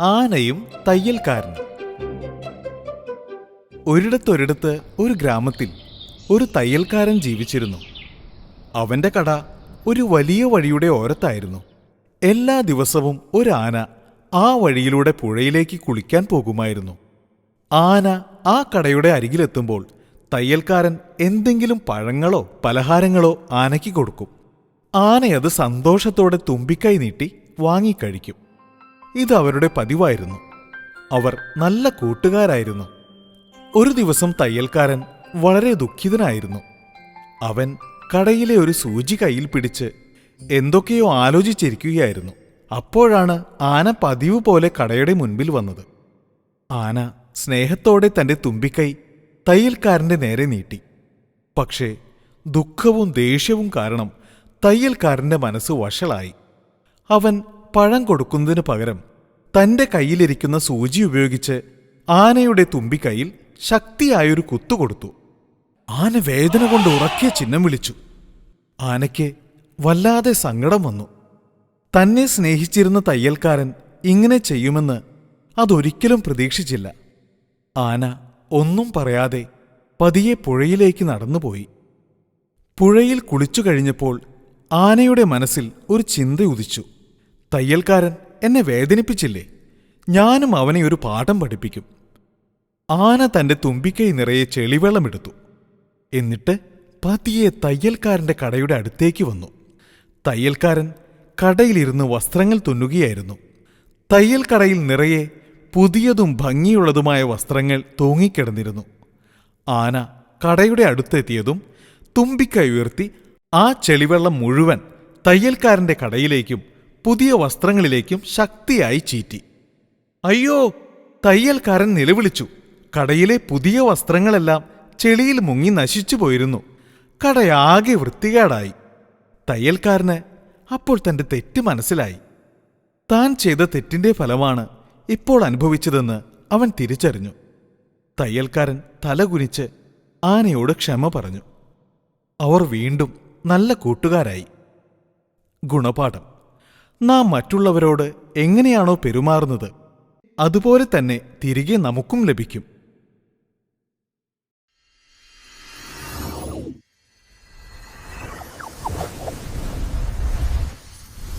ആനയും തയ്യൽക്കാരനും. ഒരിടത്തൊരിടത്ത് ഒരു ഗ്രാമത്തിൽ ഒരു തയ്യൽക്കാരൻ ജീവിച്ചിരുന്നു. അവന്റെ കട ഒരു വലിയ വഴിയുടെ ഓരത്തായിരുന്നു. എല്ലാ ദിവസവും ഒരു ആന ആ വഴിയിലൂടെ പുഴയിലേക്ക് കുളിക്കാൻ പോകുമായിരുന്നു. ആന ആ കടയുടെ അരികിലെത്തുമ്പോൾ തയ്യൽക്കാരൻ എന്തെങ്കിലും പഴങ്ങളോ പലഹാരങ്ങളോ ആനയ്ക്ക് കൊടുക്കും. ആനയത് സന്തോഷത്തോടെ തുമ്പിക്കൈ നീട്ടി വാങ്ങിക്കഴിക്കും. ഇത് അവരുടെ പതിവായിരുന്നു. അവർ നല്ല കൂട്ടുകാരായിരുന്നു. ഒരു ദിവസം തയ്യൽക്കാരൻ വളരെ ദുഃഖിതനായിരുന്നു. അവൻ കടയിലെ ഒരു സൂചി കയ്യിൽ പിടിച്ച് എന്തൊക്കെയോ ആലോചിച്ചിരിക്കുകയായിരുന്നു. അപ്പോഴാണ് ആന പതിവ് പോലെ കടയുടെ മുൻപിൽ വന്നത്. ആന സ്നേഹത്തോടെ തന്റെ തുമ്പിക്കൈ തയ്യൽക്കാരന്റെ നേരെ നീട്ടി. പക്ഷേ ദുഃഖവും ദേഷ്യവും കാരണം തയ്യൽക്കാരന്റെ മനസ്സ് വഷളായി. അവൻ പഴം കൊടുക്കുന്നതിന് പകരം തന്റെ കയ്യിലിരിക്കുന്ന സൂചി ഉപയോഗിച്ച് ആനയുടെ തുമ്പിക്കൈയിൽ ശക്തിയായൊരു കുത്തു കൊടുത്തു. ആന വേദന കൊണ്ട് ഉറക്കിയ ചിഹ്നം വിളിച്ചു. ആനയ്ക്ക് വല്ലാതെ സങ്കടം വന്നു. തന്നെ സ്നേഹിച്ചിരുന്ന തയ്യൽക്കാരൻ ഇങ്ങനെ ചെയ്യുമെന്ന് അതൊരിക്കലും പ്രതീക്ഷിച്ചില്ല. ആന ഒന്നും പറയാതെ പതിയെ പുഴയിലേക്ക് നടന്നുപോയി. പുഴയിൽ കുളിച്ചു കഴിഞ്ഞപ്പോൾ ആനയുടെ മനസ്സിൽ ഒരു ചിന്ത ഉദിച്ചു. തയ്യൽക്കാരൻ എന്നെ വേദനിപ്പിച്ചില്ലേ? ഞാനും അവനെ ഒരു പാഠം പഠിപ്പിക്കും. ആന തന്റെ തുമ്പിക്കൈ നിറയെ ചെളിവെള്ളമെടുത്തു എന്നിട്ട് പതിയെ തയ്യൽക്കാരന്റെ കടയുടെ അടുത്തേക്ക് വന്നു. തയ്യൽക്കാരൻ കടയിലിരുന്ന് വസ്ത്രങ്ങൾ തുന്നുകയായിരുന്നു. തയ്യൽ കടയിൽ നിറയെ പുതിയതും ഭംഗിയുള്ളതുമായ വസ്ത്രങ്ങൾ തൂങ്ങിക്കിടന്നിരുന്നു. ആന കടയുടെ അടുത്തെത്തിയതും തുമ്പിക്കൈ ഉയർത്തി ആ ചെളിവെള്ളം മുഴുവൻ തയ്യൽക്കാരന്റെ കടയിലേക്കും പുതിയ വസ്ത്രങ്ങളിലേക്കും ശക്തിയായി ചീറ്റി. അയ്യോ തയ്യൽക്കാരൻ നിലവിളിച്ചു. കടയിലെ പുതിയ വസ്ത്രങ്ങളെല്ലാം ചെളിയിൽ മുങ്ങി നശിച്ചു പോയിരുന്നു. കടയാകെ വൃത്തികേടായി. തയ്യൽക്കാരന് അപ്പോൾ തന്റെ തെറ്റ് മനസ്സിലായി. താൻ ചെയ്ത തെറ്റിന്റെ ഫലമാണ് ഇപ്പോൾ അനുഭവിച്ചതെന്ന് അവൻ തിരിച്ചറിഞ്ഞു. തയ്യൽക്കാരൻ തലകുനിച്ച് ആനയോട് ക്ഷമ പറഞ്ഞു. അവർ വീണ്ടും നല്ല കൂട്ടുകാരായി. ഗുണപാഠം. നാം മറ്റുള്ളവരോട് എങ്ങനെയാണോ പെരുമാറുന്നത് അതുപോലെ തന്നെ തിരികെ നമുക്കും ലഭിക്കും.